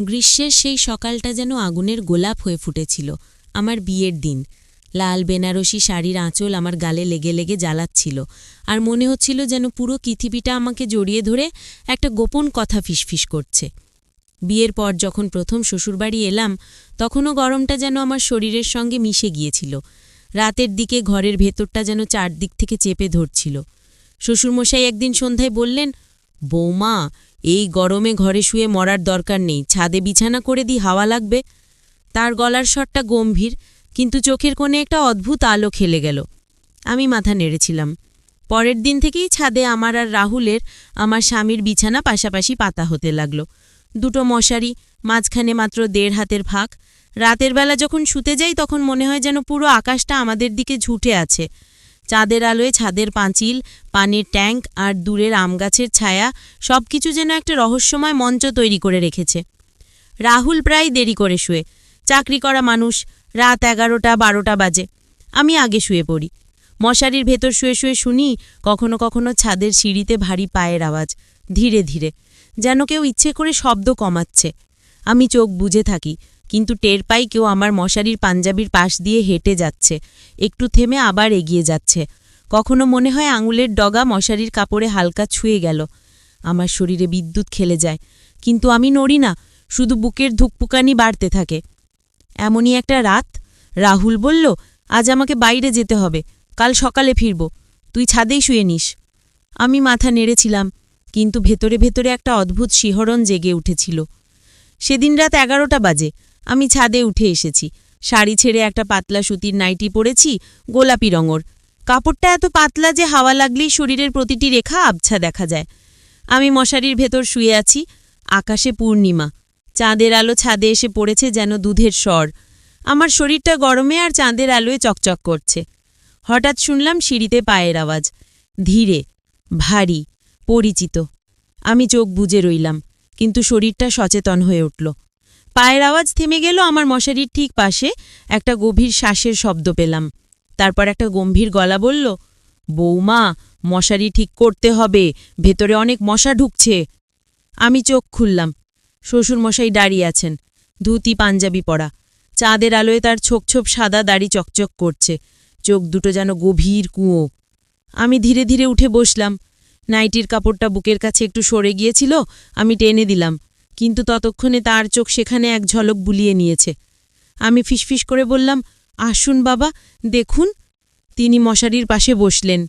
গ্রীষ্মের সেই সকালটা যেন আগুনের গোলাপ হয়ে ফুটেছিল, আমার বিয়ের দিন। লাল বেনারসি শাড়ির আঁচল আমার গালে লেগে লেগে জ্বালাচ্ছিল, আর মনে হচ্ছিল যেন পুরো পৃথিবীটা আমাকে জড়িয়ে ধরে একটা গোপন কথা ফিসফিস করছে। বিয়ের পর যখন প্রথম শ্বশুরবাড়ি এলাম, তখনও গরমটা যেন আমার শরীরের সঙ্গে মিশে গিয়েছিল। রাতের দিকে ঘরের ভেতরটা যেন চারদিক থেকে চেপে ধরছিল। শ্বশুরমশাই একদিন সন্ধ্যায় বললেন, বৌমা এই গরমে ঘরে শুয়ে মরার দরকার নেই। ছাদে বিছানা করে দি হাওয়া লাগবে। তার গলার স্বরটা গম্ভীর, কিন্তু চোখের কোণে একটা অদ্ভুত আলো খেলে গেল। আমি মাথা নেড়েছিলাম। পরের দিন থেকেই ছাদে আমার আর রাহুলের, আমার স্বামীর বিছানা পাশাপাশি পাতা হতে লাগল। দুটো মশারি, মাঝখানে মাত্র দেড় হাতের ফাঁক। রাতের বেলা যখন শুতে যাই, তখন মনে হয় যেন পুরো আকাশটা আমাদের দিকে ঝুঁটে আছে। চাঁদের আলোয় ছাদের পাঁচিল, পানির ট্যাঙ্ক আর দূরের আমগাছের ছায়া সব কিছু যেন একটা রহস্যময় মঞ্চ তৈরি করে রেখেছে। রাহুল প্রায় দেরি করে শুয়ে। চাকরি করা মানুষ, রাত এগারোটা বারোটা বাজে। আমি আগে শুয়ে পড়ি। মশারির ভেতর শুয়ে শুয়ে শুনি কখনো কখনো ছাদের সিঁড়িতে ভারী পায়ের আওয়াজ, ধীরে ধীরে, যেন কেউ ইচ্ছে করে শব্দ কমাচ্ছে। আমি চোখ বুঝে থাকি কিন্তু টের পাই কেউ আমার মশারির পাঞ্জাবির পাশ দিয়ে হেঁটে যাচ্ছে। একটু থেমে আবার এগিয়ে যাচ্ছে। কখনো মনে হয় আঙুলের ডগা মশারির কাপড়ে হালকা ছুঁয়ে গেল। আমার শরীরে বিদ্যুৎ খেলে যায়। কিন্তু আমি নড়ি না, শুধু বুকের ধুকপুকানি বাড়তে থাকে। এমনই একটা রাত। রাহুল বলল, আজ আমাকে বাইরে যেতে হবে। কাল সকালে ফিরব। তুই ছাদেই শুয়ে নিস। আমি মাথা নেড়েছিলাম, কিন্তু ভেতরে ভেতরে একটা অদ্ভুত শিহরণ জেগে উঠেছিল। সেদিন রাত এগারোটা বাজে। আমি ছাদে উঠে এসেছি। শাড়ি ছেড়ে একটা পাতলা সুতির নাইটি পরেছি, গোলাপি রঙর। কাপড়টা এত পাতলা যে হাওয়া লাগলেই শরীরের প্রতিটি রেখা আবছা দেখা যায়। আমি মশারির ভেতর শুয়ে আছি, আকাশে পূর্ণিমা। চাঁদের আলো ছাদে এসে পড়েছে যেন দুধের স্বর। আমার শরীরটা গরমে আর চাঁদের আলোয় চকচক করছে। হঠাৎ শুনলাম সিঁড়িতে পায়ের আওয়াজ। ধীরে, ভারী, পরিচিত। আমি চোখ বুজে রইলাম, কিন্তু শরীরটা সচেতন হয়ে উঠল। পায়ের আওয়াজ থেমে গেল আমার মশারির ঠিক পাশে। একটা গভীর শ্বাসের শব্দ পেলাম। তারপর একটা গম্ভীর গলা বলল, বৌমা, মশারি ঠিক করতে হবে। ভেতরে অনেক মশা ঢুকছে। আমি চোখ খুললাম। শ্বশুরমশাই দাঁড়িয়ে আছেন। ধুতি, পাঞ্জাবি পরা। চাঁদের আলোয় তার ছোপ ছোপ সাদা দাড়ি চকচক করছে। চোখ দুটো যেন গভীর কুঁয়ো। আমি ধীরে ধীরে উঠে বসলাম। নাইটির কাপড়টা বুকের কাছে একটু সরে গিয়েছিল। আমি টেনে দিলাম। কিন্তু ততক্ষণে তার চোখ সেখানে এক ঝলক বুলিয়ে নিয়েছে। আমি ফিসফিস করে বললাম, আসুন বাবা, দেখুন। তিনি মশারির পাশে বসলেন।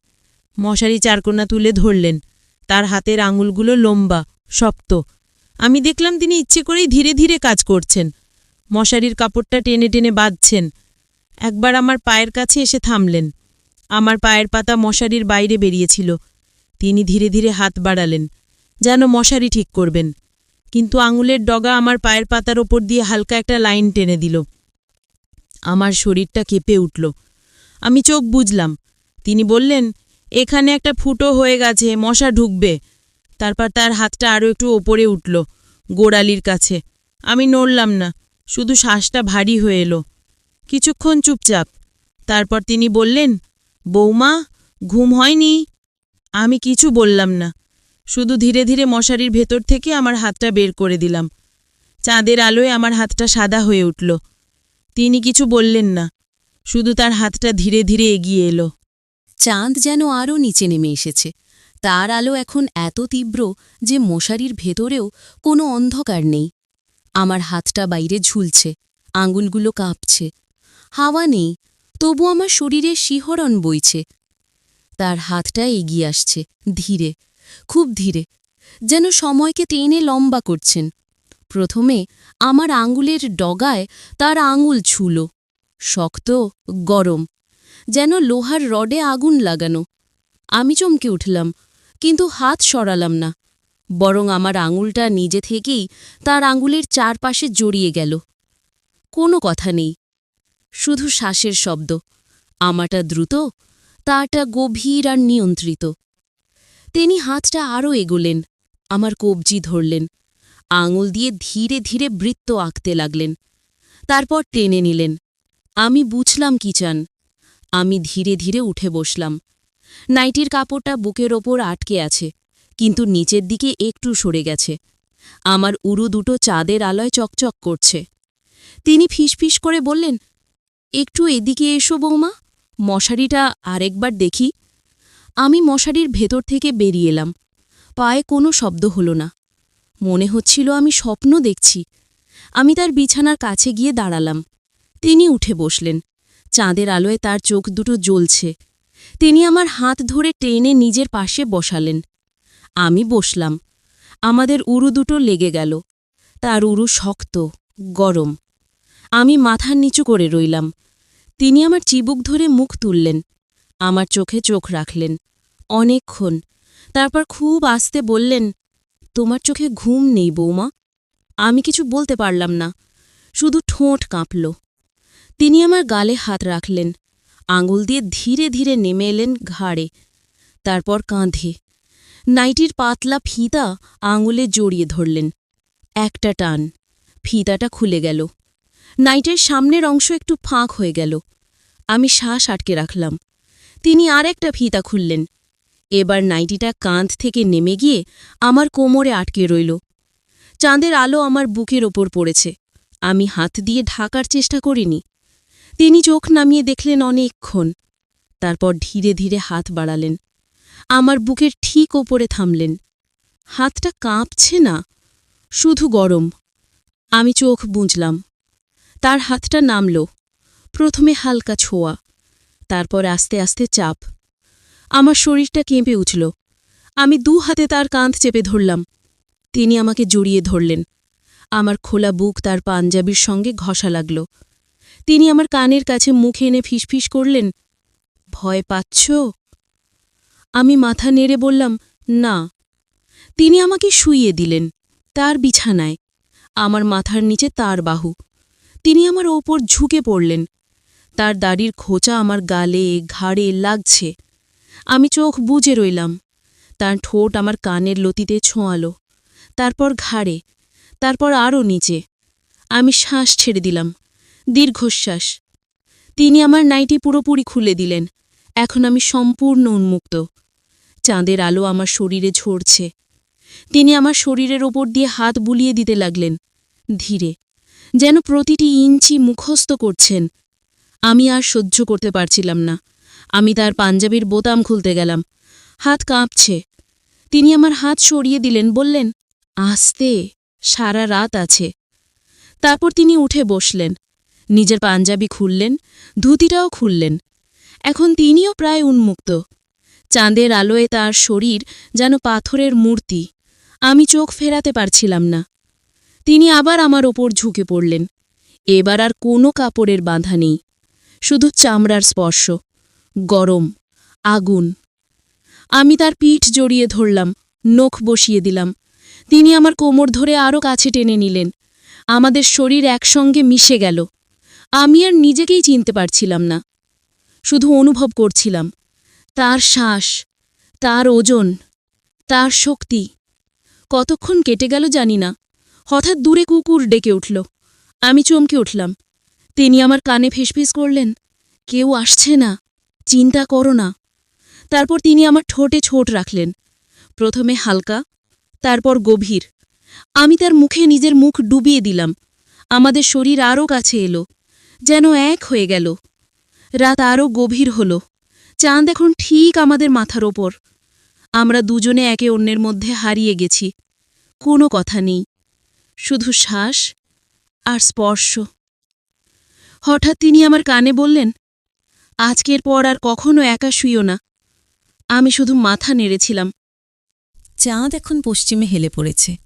মশারি চারকোনা তুলে ধরলেন। তার হাতের আঙুলগুলো লম্বা, শক্ত। আমি দেখলাম তিনি ইচ্ছে করেই ধীরে ধীরে কাজ করছেন। মশারির কাপড়টা টেনে টেনে বাঁধছেন। একবার আমার পায়ের কাছে এসে থামলেন। আমার পায়ের পাতা মশারির বাইরে বেরিয়েছিল। তিনি ধীরে ধীরে হাত বাড়ালেন। যেন মশারি ঠিক করবেন। কিন্তু আঙুলের ডগা আমার পায়ের পাতার ওপর দিয়ে হালকা একটা লাইন টেনে দিল। আমার শরীরটা কেঁপে উঠল। আমি চোখ বুঝলাম তিনি বললেন, এখানে একটা ফুটো হয়ে গেছে, মশা ঢুকবে। তারপর তার হাতটা আরও একটু ওপরে উঠল, গোড়ালির কাছে। আমি নড়লাম না, শুধু শ্বাসটা ভারী হয়ে এলো। কিছুক্ষণ চুপচাপ। তারপর তিনি বললেন, বৌমা, ঘুম হয়নি? আমি কিছু বললাম না। শুধু ধীরে ধীরে মশারির ভেতর থেকে আমার হাতটা বের করে দিলাম। চাঁদের আলোয় আমার হাতটা সাদা হয়ে উঠল। তিনি কিছু বললেন না। শুধু তার হাতটা ধীরে ধীরে এগিয়ে এলো। চাঁদ যেন আরও নিচে নেমে এসেছে। তার আলো এখন এত তীব্র যে মশারির ভেতরেও কোনো অন্ধকার নেই। আমার হাতটা বাইরে ঝুলছে, আঙুলগুলো কাঁপছে। হাওয়া নেই, তবু আমার শরীরে শিহরণ বইছে। তার হাতটা এগিয়ে আসছে, ধীরে। খুব ধীরে, যেন সময়কে টেনে লম্বা করছেন। প্রথমে আমার আঙুলের ডগায় তার আঙুল ছুলো, শক্ত, গরম, যেন লোহার রডে আগুন লাগানো। আমি চমকে উঠলাম, কিন্তু হাত সরালাম না, বরং আমার আঙুলটা নিজে থেকেই তার আঙুলের চারপাশে জড়িয়ে গেল। কোনো কথা নেই, শুধু শ্বাসের শব্দ আমাটা দ্রুত তাটা গভীর আর নিয়ন্ত্রিত। তিনি হাতটা আরও এগোলেন, আমার কবজি ধরলেন, আঙুল দিয়ে ধীরে ধীরে বৃত্ত আঁকতে লাগলেন। তারপর টেনে নিলেন, আমি বুঝলাম কি চান, আমি ধীরে ধীরে উঠে বসলাম। নাইটির কাপড়টা বুকের ওপর আটকে আছে, কিন্তু নিচের দিকে একটু সরে গেছে, আমার উরু দুটো চাঁদের আলোয় চকচক করছে। তিনি ফিসফিস করে বললেন, একটু এদিকে এসো বৌমা, মশারিটা আরেকবার দেখি। আমি মশারির ভেতর থেকে বেরিয়ে এলাম। পায়ে কোনো শব্দ হলো না। মনে হচ্ছিল আমি স্বপ্ন দেখছি। আমি তার বিছানার কাছে গিয়ে দাঁড়ালাম। তিনি উঠে বসলেন। চাঁদের আলোয় তার চোখ দুটো জ্বলছে। তিনি আমার হাত ধরে টেনে নিজের পাশে বসালেন। আমি বসলাম। আমাদের উরু দুটো লেগে গেল। তার উরু শক্ত, গরম। আমি মাথার নিচু করে রইলাম। তিনি আমার চিবুক ধরে মুখ তুললেন। আমার চোখে চোখ রাখলেন। অনেকক্ষণ। তারপর খুব আস্তে বললেন, তোমার চোখে ঘুম নেই বৌমা। আমি কিছু বলতে পারলাম না। শুধু ঠোঁট কাঁপল। তিনি আমার গালে হাত রাখলেন। আঙুল দিয়ে ধীরে ধীরে নেমে এলেন ঘাড়ে। তারপর কাঁধে। নাইটির পাতলা ফিতা আঙুলে জড়িয়ে ধরলেন। একটা টান। ফিতাটা খুলে গেল। নাইটের সামনের অংশ একটু ফাঁক হয়ে গেল। আমি শ্বাস আটকে রাখলাম। তিনি আর একটা ফিতা খুললেন। এবার নাইটিটা কাঁধ থেকে নেমে গিয়ে আমার কোমরে আটকে রইল। চাঁদের আলো আমার বুকের ওপর পড়েছে। আমি হাত দিয়ে ঢাকার চেষ্টা করিনি। তিনি চোখ নামিয়ে দেখলেন অনেকক্ষণ। তারপর ধীরে ধীরে হাত বাড়ালেন। আমার বুকের ঠিক ওপরে থামলেন। হাতটা কাঁপছে না। শুধু গরম। আমি চোখ বুঝলাম তার হাতটা নামল। প্রথমে হালকা ছোঁয়া। তারপর আস্তে আস্তে চাপ। আমার শরীরটা কেঁপে উঠল। আমি দু হাতে তার কাঁধ চেপে ধরলাম। তিনি আমাকে জড়িয়ে ধরলেন। আমার খোলা বুক তার পাঞ্জাবির সঙ্গে ঘষা লাগল। তিনি আমার কানের কাছে মুখে এনে ফিসফিস করলেন, ভয় পাচ্ছ? আমি মাথা নেড়ে বললাম, না। তিনি আমাকে শুইয়ে দিলেন, তার বিছানায়। আমার মাথার নিচে তার বাহু। তিনি আমার ওপর ঝুঁকে পড়লেন। তার দাড়ির খোঁচা আমার গালে, ঘাড়ে লাগছে। আমি চোখ বুজে রইলাম। তার ঠোঁট আমার কানের লতিতে ছোঁয়ালো। তারপর ঘাড়ে, তারপর আরও নিচে। আমি শ্বাস ছেড়ে দিলাম। দীর্ঘশ্বাস। তিনি আমার নাইটি পুরোপুরি খুলে দিলেন। এখন আমি সম্পূর্ণ উন্মুক্ত। চাঁদের আলো আমার শরীরে ঝরছে। তিনি আমার শরীরের ওপর দিয়ে হাত বুলিয়ে দিতে লাগলেন। ধীরে, যেন প্রতিটি ইঞ্চি মুখস্থ করছেন। আমি আর সহ্য করতে পারছিলাম না। আমি তার পাঞ্জাবির বোতাম খুলতে গেলাম। হাত কাঁপছে। তিনি আমার হাত সরিয়ে দিলেন, বললেন, আস্তে, সারা রাত আছে। তারপর তিনি উঠে বসলেন। নিজের পাঞ্জাবি খুললেন, ধুতিটাও খুললেন। এখন তিনিও প্রায় উন্মুক্ত। চাঁদের আলোয় তার শরীর যেন পাথরের মূর্তি। আমি চোখ ফেরাতে পারছিলাম না। তিনি আবার আমার ওপর ঝুঁকে পড়লেন। এবার আর কোনো কাপড়ের বাঁধা নেই। শুধু চামড়ার স্পর্শ। গরম, আগুন। আমি তার পিঠ জড়িয়ে ধরলাম, নখ বসিয়ে দিলাম। তিনি আমার কোমর ধরে আরও কাছে টেনে নিলেন। আমাদের শরীর একসঙ্গে মিশে গেল। আমি আর নিজেকেই চিনতে পারছিলাম না। শুধু অনুভব করছিলাম। তার শ্বাস, তার ওজন, তার শক্তি। কতক্ষণ কেটে গেল জানি না। হঠাৎ দূরে কুকুর ডেকে উঠল। আমি চমকে উঠলাম। তিনি আমার কানে ফিসফিস করলেন, কেউ আসছে না, চিন্তা করো না। তারপর তিনি আমার ঠোঁটে ছোট রাখলেন, প্রথমে হালকা, তারপর গভীর। আমি তার মুখে নিজের মুখ ডুবিয়ে দিলাম। আমাদের শরীর আরও কাছে এলো, যেন এক হয়ে গেল। রাত আরও গভীর হল। চাঁদ এখন ঠিক আমাদের মাথার ওপর। আমরা দুজনে একে অন্যের মধ্যে হারিয়ে গেছি। কোনো কথা নেই। শুধু শ্বাস আর স্পর্শ। হঠাৎ তিনি আমার কানে বললেন, আজকের পর আর কখনো একা শুইও না। আমি শুধু মাথা নেড়েছিলাম। চাঁদ এখন পশ্চিমে হেলে পড়েছে।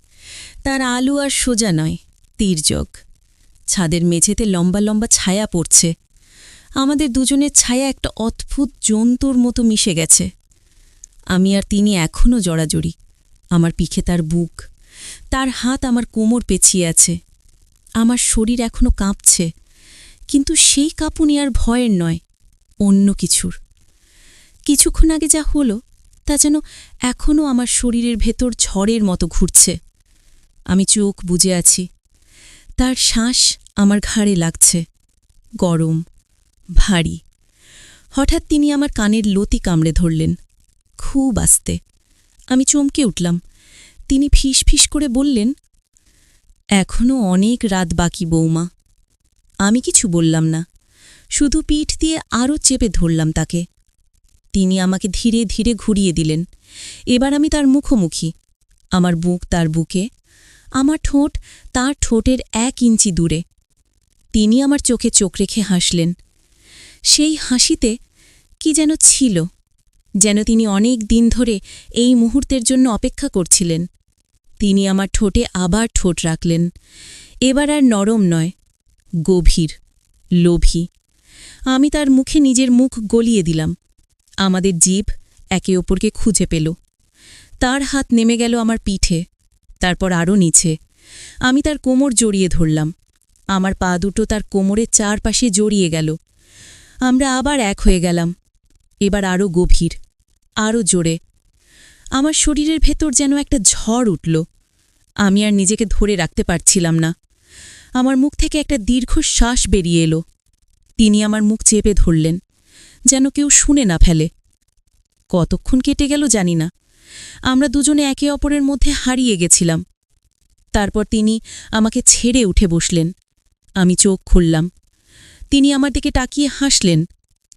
তার আলু আর সোজা নয় তীর্যক ছাদের মেঝেতে লম্বা লম্বা ছায়া পড়ছে। আমাদের দুজনের ছায়া একটা অদ্ভুত জন্তুর মতো মিশে গেছে। আমি আর তিনি এখনও জড়াজড়ি। আমার পিঠে তার বুক। তার হাত আমার কোমর পেঁচিয়ে আছে। আমার শরীর এখনও কাঁপছে। কিন্তু সেই কাঁপুনি আর ভয়ের নয়, অন্য কিছুর। কিছুক্ষণ আগে যা হলো, তা যেন এখনও আমার শরীরের ভেতর ঝড়ের মতো ঘুরছে। আমি চোখ বুজে আছি। তার শ্বাস আমার ঘাড়ে লাগছে। গরম, ভারী। হঠাৎ তিনি আমার কানের লতি কামড়ে ধরলেন। খুব আস্তে। আমি চমকে উঠলাম। তিনি ফিস ফিস করে বললেন, এখনও অনেক রাত বাকি, বৌমা। আমি কিছু বললাম না। শুধু পিঠ দিয়ে আরও চেপে ধরলাম তাকে। তিনি আমাকে ধীরে ধীরে ঘুরিয়ে দিলেন। এবার আমি তার মুখোমুখি। আমার বুক তার বুকে। আমার ঠোঁট তার ঠোঁটের এক ইঞ্চি দূরে। তিনি আমার চোখে চোখ রেখে হাসলেন। সেই হাসিতে কি যেন ছিল, যেন তিনি অনেক দিন ধরে এই মুহূর্তের জন্য অপেক্ষা করছিলেন। তিনি আমার ঠোঁটে আবার ঠোঁট রাখলেন। এবার আর নরম নয়। গভীর, লোভী। আমি তার মুখে নিজের মুখ গলিয়ে দিলাম। আমাদের জীব একে অপরকে খুঁজে পেল। তার হাত নেমে গেল আমার পিঠে, তারপর আরও নিচে। আমি তার কোমর জড়িয়ে ধরলাম। আমার পা দুটো তার কোমরের চারপাশে জড়িয়ে গেল। আমরা আবার এক হয়ে গেলাম। এবার আরও গভীর আরও জোরে। আমার শরীরের ভেতর যেন একটা ঝড় উঠল। আমি আর নিজেকে ধরে রাখতে পারছিলাম না। আমার মুখ থেকে একটা দীর্ঘ শ্বাস বেরিয়ে এলো। তিনি আমার মুখ চেপে ধরলেন, যেন কেউ শুনে না ফেলে। কতক্ষণ কেটে গেল জানি না। আমরা দুজনে একে অপরের মধ্যে হারিয়ে গেছিলাম। তারপর তিনি আমাকে ছেড়ে উঠে বসলেন। আমি চোখ খুললাম। তিনি আমার দিকে তাকিয়ে হাসলেন,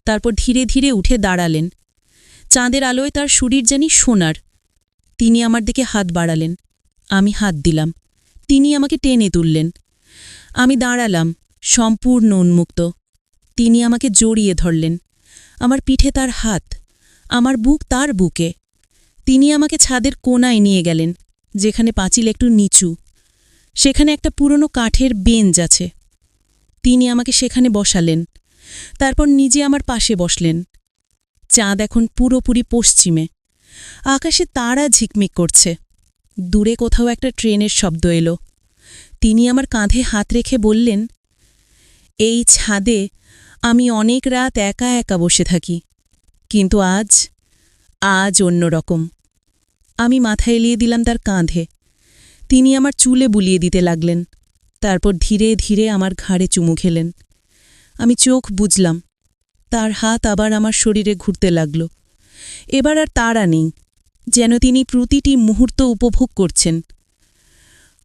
তারপর ধীরে ধীরে উঠে দাঁড়ালেন। চাঁদের আলোয় তার শরীর জানি সোনার। তিনি আমার দিকে হাত বাড়ালেন। আমি হাত দিলাম। তিনি আমাকে টেনে তুললেন। আমি দাঁড়ালাম, সম্পূর্ণ উন্মুক্ত। তিনি আমাকে জড়িয়ে ধরলেন। আমার পিঠে তার হাত, আমার বুক তার বুকে। তিনি আমাকে ছাদের কোনায় নিয়ে গেলেন, যেখানে পাঁচিল একটু নিচু। সেখানে একটা পুরনো কাঠের বেঞ্চ আছে। তিনি আমাকে সেখানে বসালেন। তারপর নিজে আমার পাশে বসলেন। চাঁদ এখন পুরোপুরি পশ্চিমে। আকাশে তারা ঝিকমিক করছে। দূরে কোথাও একটা ট্রেনের শব্দ এলো। তিনি আমার কাঁধে হাত রেখে বললেন, এই ছাদে আমি অনেক রাত একা একা বসে থাকি, কিন্তু আজ আজ অন্যরকম আমি মাথা এলিয়ে দিলাম তার কাঁধে। তিনি আমার চুলে বুলিয়ে দিতে লাগলেন। তারপর ধীরে ধীরে আমার ঘাড়ে চুমু খেলেন। আমি চোখ বুঝলাম তার হাত আবার আমার শরীরে ঘুরতে লাগল। এবার আর তারা নেই, যেন তিনি প্রতিটি মুহূর্ত উপভোগ করছেন।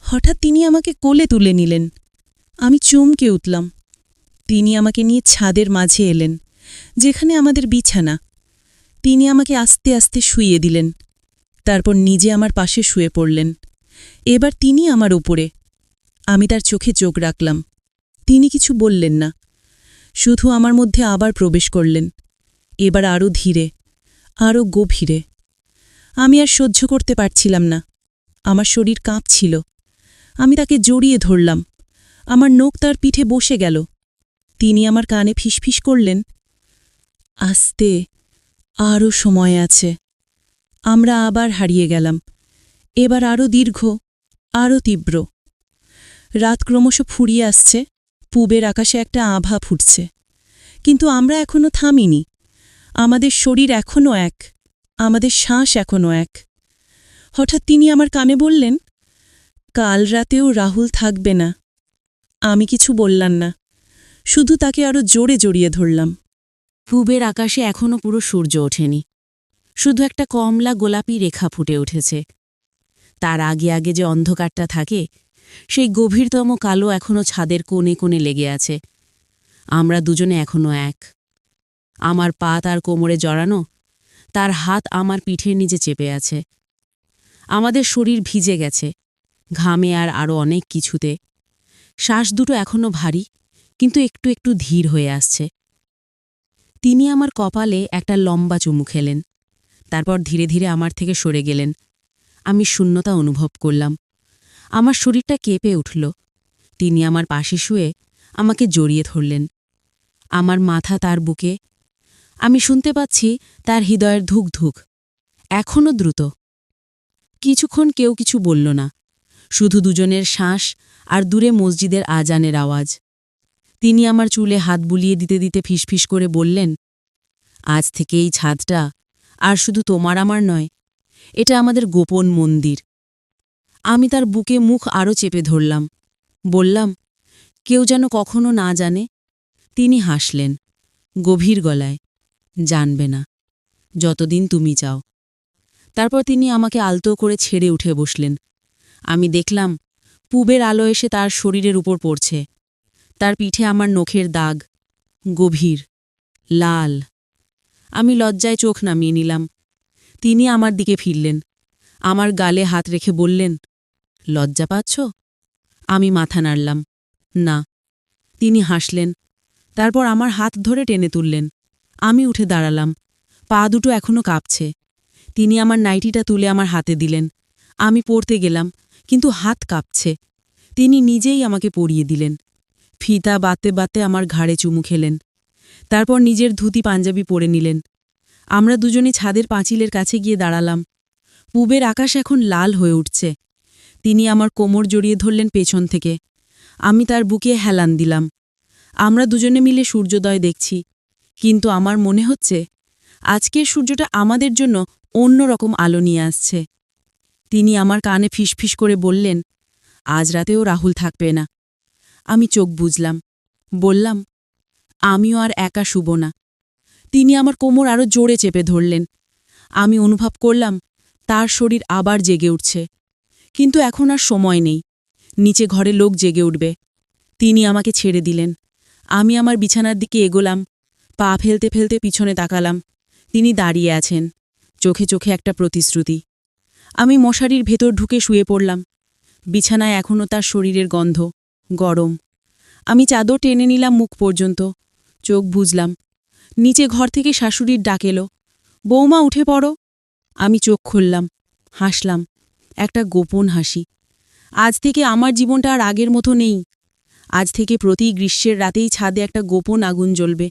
হঠাৎ তিনি আমাকে কোলে তুলে নিলেন। আমি চমকে উঠলাম। তিনি আমাকে নিয়ে ছাদের মাঝে এলেন, যেখানে আমাদের বিছানা। তিনি আমাকে আস্তে আস্তে শুইয়ে দিলেন, তারপর নিজে আমার পাশে শুয়ে পড়লেন। এবার তিনি আমার উপরে। আমি তার চোখে চোখ রাখলাম। তিনি কিছু বললেন না। শুধু আমার মধ্যে আবার প্রবেশ করলেন। এবার আরও ধীরে আরও গভীরে। আমি আর সহ্য করতে পারছিলাম না। আমার শরীর কাঁপছিল। আমি তাকে জড়িয়ে ধরলাম। আমার নোক তার পিঠে বসে গেল। তিনি আমার কানে ফিসফিস করলেন, আস্তে আরও সময় আছে। আমরা আবার হারিয়ে গেলাম। এবার আরও দীর্ঘ আরও তীব্র। রাত ক্রমশ ফুরিয়ে আসছে, পূবের আকাশে একটা আভা ফুটছে। কিন্তু আমরা এখনও থামিনি। আমাদের শরীর এখনও এক, আমাদের শ্বাস এখনও এক। হঠাৎ তিনি আমার কানে বললেন কাল রাতেও রাহুল থাকবে না। আমি কিছু বললাম না। শুধু তাকে আরও জোরে জড়িয়ে ধরলাম। পূবের আকাশে এখনও পুরো সূর্য ওঠেনি। শুধু একটা কমলা গোলাপি রেখা ফুটে উঠেছে। তার আগে আগে যে অন্ধকারটা থাকে, সেই গভীরতম কালো এখনও ছাদের কোণে কোণে লেগে আছে। আমরা দুজনে এখনও এক। আমার পা তার কোমরে জড়ানো, তার হাত আমার পিঠের নিচে চেপে আছে। আমাদের শরীর ভিজে গেছে। ঘামে আর আরও অনেক কিছুতে। শ্বাস দুটো এখনও ভারী, কিন্তু একটু একটু ধীর হয়ে আসছে। তিনি আমার কপালে একটা লম্বা চুমু খেলেন। তারপর ধীরে ধীরে আমার থেকে সরে গেলেন। আমি শূন্যতা অনুভব করলাম। আমার শরীরটা কেঁপে উঠল। তিনি আমার পাশে শুয়ে আমাকে জড়িয়ে ধরলেন। আমার মাথা তার বুকে। আমি শুনতে পাচ্ছি তার হৃদয়ের ধুক ধুক এখনও দ্রুত। কিছুক্ষণ কেউ কিছু বলল না। শুধু দুজনের শ্বাস আর দূরে মসজিদের আজানের আওয়াজ। তিনি আমার চুলে হাত বুলিয়ে দিতে দিতে ফিসফিস করে বললেন, আজ থেকে এই ছাদটা আর শুধু তোমার আমার নয়, এটা আমাদের গোপন মন্দির। আমি তার বুকে মুখ আরও চেপে ধরলাম। বললাম, কেউ যেন কখনো না জানে। তিনি হাসলেন, গভীর গলায়, জানবে না, যতদিন তুমি চাও। তারপর তিনি আমাকে আলতো করে ছেড়ে উঠে বসলেন। আমি দেখলাম, পুবের আলো এসে তার শরীরের উপর পড়ছে। তার পিঠে আমার নখের দাগ, গভীর, লাল। আমি লজ্জায় চোখ নামিয়ে নিলাম। তিনি আমার দিকে ফিরলেন। আমার গালে হাত রেখে বললেন, লজ্জা পাচ্ছ? আমি মাথা নাড়লাম, না। তিনি হাসলেন, তারপর আমার হাত ধরে টেনে তুললেন। আমি উঠে দাঁড়ালাম, পা দুটো এখনও কাঁপছে। তিনি আমার নাইটিটা তুলে আমার হাতে দিলেন। আমি পড়তে গেলাম কিন্তু হাত কাঁপছে। তিনি নিজেই আমাকে পরিয়ে দিলেন। ফিতা বাতে বাতে আমার ঘাড়ে চুমু খেলেন। তারপর নিজের ধুতি পাঞ্জাবি পরে নিলেন। আমরা দুজনে ছাদের পাঁচিলের কাছে গিয়ে দাঁড়ালাম। পূবের আকাশ এখন লাল হয়ে উঠছে। তিনি আমার কোমর জড়িয়ে ধরলেন পেছন থেকে। আমি তার বুকে হেলান দিলাম। আমরা দুজনে মিলে সূর্যোদয় দেখছি। কিন্তু আমার মনে হচ্ছে, আজকের সূর্যটা আমাদের জন্য অন্য রকম আলো নিয়ে আসছে। তিনি আমার কানে ফিসফিস করে বললেন, আজ রাতেও রাহুল থাকবে না। আমি চোখ বুঝলাম বললাম, আমিও আর একা শুব না। তিনি আমার কোমর আরও জোরে চেপে ধরলেন। আমি অনুভব করলাম, তার শরীর আবার জেগে উঠছে। কিন্তু এখন আর সময় নেই, নিচে ঘরে লোক জেগে উঠবে। তিনি আমাকে ছেড়ে দিলেন। আমি আমার বিছানার দিকে এগোলাম, পা ফেলতে ফেলতে পিছনে তাকালাম। তিনি দাঁড়িয়ে আছেন, চোখে চোখে একটা প্রতিশ্রুতি। আমি মশারির ভেতর ঢুকে শুয়ে পড়লাম। বিছানায় এখনও তার শরীরের গন্ধ, গরম। আমি চাদর টেনে নিলাম মুখ পর্যন্ত। চোখ বুঝলাম নিচে ঘর থেকে শাশুড়ির ডাক এলো, বৌমা, উঠে পড়ো। আমি চোখ খুললাম, হাসলাম, একটা গোপন হাসি। আজ থেকে আমার জীবনটা আর আগের মতো নেই। আজ থেকে প্রতি গ্রীষ্মের রাতেই ছাদে একটা গোপন আগুন জ্বলবে।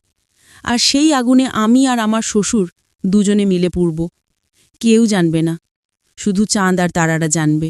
আর সেই আগুনে আমি আর আমার শ্বশুর দুজনে মিলে পুড়ব। কেউ জানবে না। শুধু চাঁদ আর তারারা জানবে।